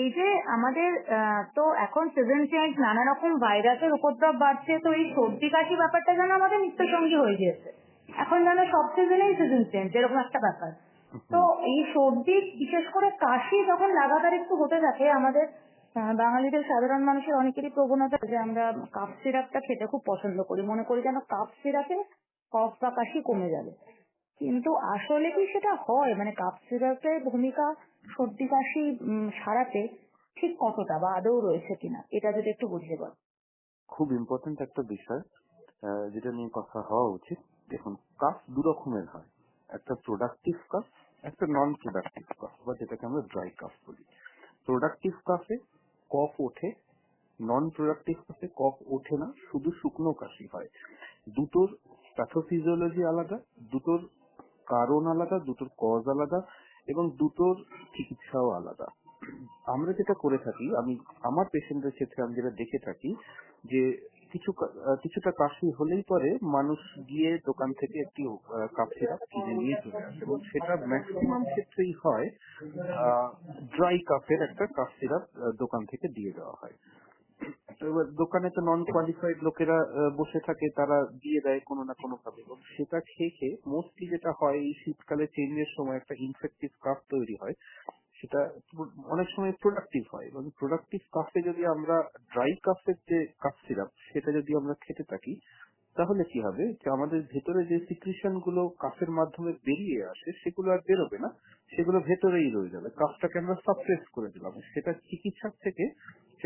এই যে আমাদের তো এখন সিজন চেঞ্জ নানা রকম ভাইরাসের উপদ্রব বাড়ছে, তো এই সর্দি কাশি ব্যাপারটা যেন আমাদের নিত্যসঙ্গী হয়ে গিয়েছে। এখন যেন সব সিজনেই সিজন চেঞ্জ এরকম একটা ব্যাপার। তো এই সর্দি, বিশেষ করে কাশি যখন লাগাতার একটু হতে থাকে, আমাদের বাঙালিদের সাধারণ মানুষের অনেকেরই প্রবণতা যে আমরা কাপ সিরাপটা খেতে খুব পছন্দ করি। মনে করি যেন কাপ সিরাপে কফ বা কাশি কমে যাবে। কিন্তু আসলে কি সেটা হয়? মানে কাপ সিরাপের ভূমিকা সর্দি কাশি সারাতে ঠিক কতটা বা আদৌ রয়েছে কিনা? এটা যদি একটু বুঝিয়ে বল। খুব ইম্পর্টেন্ট একটা বিষয় যেটা নিয়ে কথা হওয়া উচিত। দেখুন কাফ দু রকমের হয়। একটা প্রোডাক্টিভ কাফ একটা নন প্রোডাক্টিভ কাফ বা যেটাকে আমরা ড্রাই কাফ বলি। প্রোডাক্টিভ কাফে কফ ওঠে নন প্রোডাক্টিভ কাফে কফ ওঠে না, শুধু শুকনো কাশি হয়। দুটোর প্যাথোফিজিওলজি আলাদা, দুটোর কারণ আলাদা, দুটোর কজ আলাদা এবং দুটোর চিকিৎসাও আলাদা। আমরা যেটা করে থাকি, আমি, আমার পেশেন্টের ক্ষেত্রে আমি যেটা দেখে থাকি যে কিছু কিছুটা কাশি হলেই পরে মানুষ গিয়ে দোকান থেকে একটি কাপ সিরাপ কিনে নিয়ে চলে আসে এবং সেটা ম্যাক্সিমাম ক্ষেত্রেই হয় ড্রাই কাফের একটা কাপ সিরাপ দোকান থেকে দিয়ে দেওয়া হয়। এবার দোকানে তো নন কোয়ালিফাইড লোকেরা আহ, বসে থাকে তারা দিয়ে দেয় কোনো না কোনো ভাবে এবং সেটা খেয়ে খেয়ে মোস্টলি যেটা হয় এই শীতকালে চেঞ্জের সময় একটা ইনফেক্টিভ কাফ তৈরি হয়। সেটা অনেক সময় প্রোডাক্টিভ হয়। এবং প্রোডাক্টিভ কাফে যদি আমরা ড্রাই কাফের যে কাফ সিরাপ সেটা যদি আমরা খেতে থাকি তাহলে কি হবে? যে আমাদের ভেতরে যে সিক্রিশনগুলো কাফের মাধ্যমে বেরিয়ে আসে সেগুলো আর বেরোবে না। সেগুলো ভেতরেই রয়ে যাবে। কাফটাকে আমরা সাপ্রেস করে দিলাম। সেটা চিকিৎসার থেকে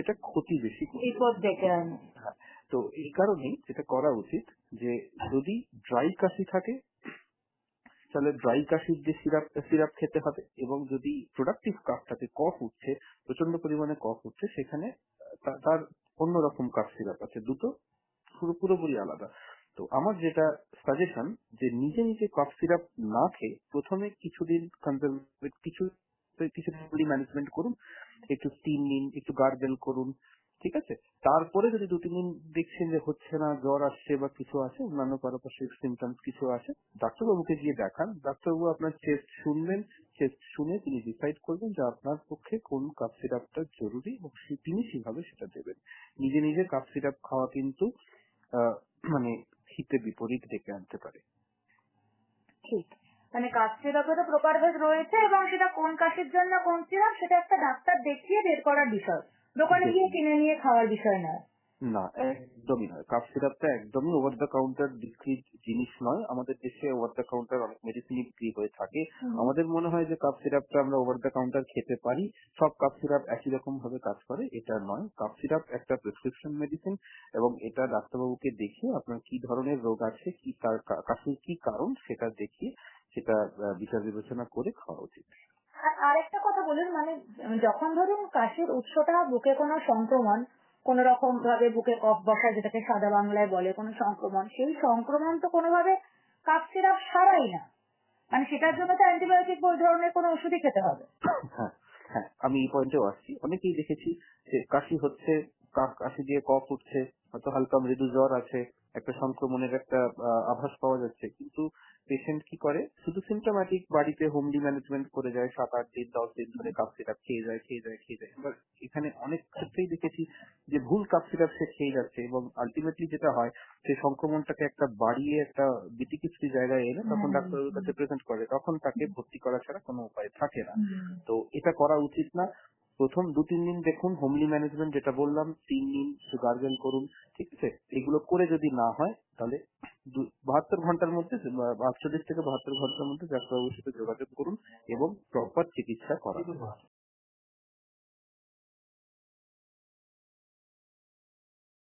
সেটা ক্ষতি বেশি। বিপদ ডেকে আনে হ্যাঁ, তো এই কারণেই যেটা করা উচিত যে যদি ড্রাই কাশি থাকে তাহলে ড্রাই কাশির যে সিরাপ সিরাপ খেতে হবে এবং যদি প্রোডাক্টিভ কাফ থাকে কফ উঠছে প্রচণ্ড পরিমাণে কফ উঠছে সেখানে তার অন্যরকম কাফ সিরাপ আছে দুটো পুরো পুরোপুরি আলাদা তো আমার যেটা সাজেশন যে নিজে নিজে কফ সিরাপ না খেয়ে প্রথমে কিছুদিন কনজারভেট কিছু কিছুদিন ম্যানেজমেন্ট করুন, একটু স্টিম নিন, একটু গার্গেল করুন, ঠিক আছে? তারপরে যদি দু, তিন দিন দেখছেন যে হচ্ছে না, জ্বর আসছে বা কিছু আছে, অন্যান্য পারপার্শ্বিক সিমটমস কিছু আছে, ডাক্তারবাবুকে গিয়ে দেখান। ডাক্তারবাবু আপনার চেস্ট শুনবেন চেস্ট শুনে তিনি ডিসাইড করবেন যে আপনার পক্ষে কোন কাপ সিরাপটা জরুরি এবং তিনি সেভাবে সেটা দেবেন। নিজে নিজে কাপ সিরাপ খাওয়া কিন্তু মানে হিতে বিপরীত ডেকে আনতে পারে। ঠিক। মানে কাশ সিরাপেরও প্রকারভেদ রয়েছে এবং সেটা কোন কাশির জন্য কোন সিরাপ সেটা একটা ডাক্তার দেখিয়ে বের করার বিষয়। দোকানে গিয়ে কিনে নিয়ে খাওয়ার বিষয় নয়। না একদমই নয়। কাপ সিরাপটা একদমই ওভার দ্য কাউন্টার বিক্রি জিনিস নয়। আমাদের দেশে ওভার দ্য কাউন্টার অনেক মেডিসিন বিক্রি হয়ে থাকে। আমাদের মনে হয় যে কাপ সিরাপটা আমরা ওভার দ্য কাউন্টার খেতে পারি। সব কাপ সিরাপ একই রকম ভাবে কাজ করে এটা নয়। কাপ সিরাপ একটা প্রেসক্রিপশন মেডিসিন এবং এটা ডাক্তারবাবুকে দেখিয়ে আপনার কি ধরনের রোগ আছে কি কাশির কি কারণ সেটা দেখিয়ে সেটা বিচার বিবেচনা করে খাওয়া উচিত। আর আরেকটা কথা বলুন মানে যখন ধরুন কাশির উৎসটা বুকে কোনো সংক্রমণ কোন রকম ভাবে বুকে কফ বসা যেটাকে সাদা বাংলায় বলে কোনো সংক্রমণ। সেই সংক্রমণ তো কোনোভাবে কাপ সিরাপ সারাই না। মানে সেটার জন্য তো অ্যান্টিবায়োটিক ওই ধরনের কোনো ওষুধই খেতে হবে। হ্যাঁ হ্যাঁ আমি এই পয়েন্টেও আসছি। অনেকেই দেখেছি যে কাশি হচ্ছে কাশি দিয়ে কফ উঠছে, হয়তো হালকা মৃদু জ্বর আছে, একটা সংক্রমণের একটা আভাস পাওয়া যাচ্ছে। কিন্তু পেশেন্ট কি করে? শুধু সিমটোম্যাটিক বাড়িতে হোমলি ম্যানেজমেন্ট করে যায়, সাত আট দিন, দশ দিন ধরে কাপ সিরাপ খেয়ে যায় খেয়ে যায় খেয়ে যায়। এখানে অনেক ক্ষেত্রেই দেখেছি যে ভুল কাপ সিরাপ সে খেয়ে যাচ্ছে এবং আলটিমেটলি যেটা হয় সে সংক্রমণটাকে একটা বাড়িয়ে একটা বিতিকিচ্ছি জায়গায় এনে তখন হুম। ডাক্তারের কাছে প্রেজেন্ট করে। তখন তাকে ভর্তি করা ছাড়া কোনো উপায় থাকে না। তো এটা করা উচিত না। প্রথম দু তিন দিন দেখুন হোমলি ম্যানেজমেন্ট যেটা বললাম তিন দিন গার্গেল করুন ঠিক আছে? এগুলো করে যদি না হয় তাহলে বাহাত্তর ঘণ্টার মধ্যে আটচল্লিশ থেকে বাহাত্তর ঘণ্টার মধ্যে ডাক্তারবাবুর সাথে যোগাযোগ করুন এবং প্রপার চিকিৎসা করান।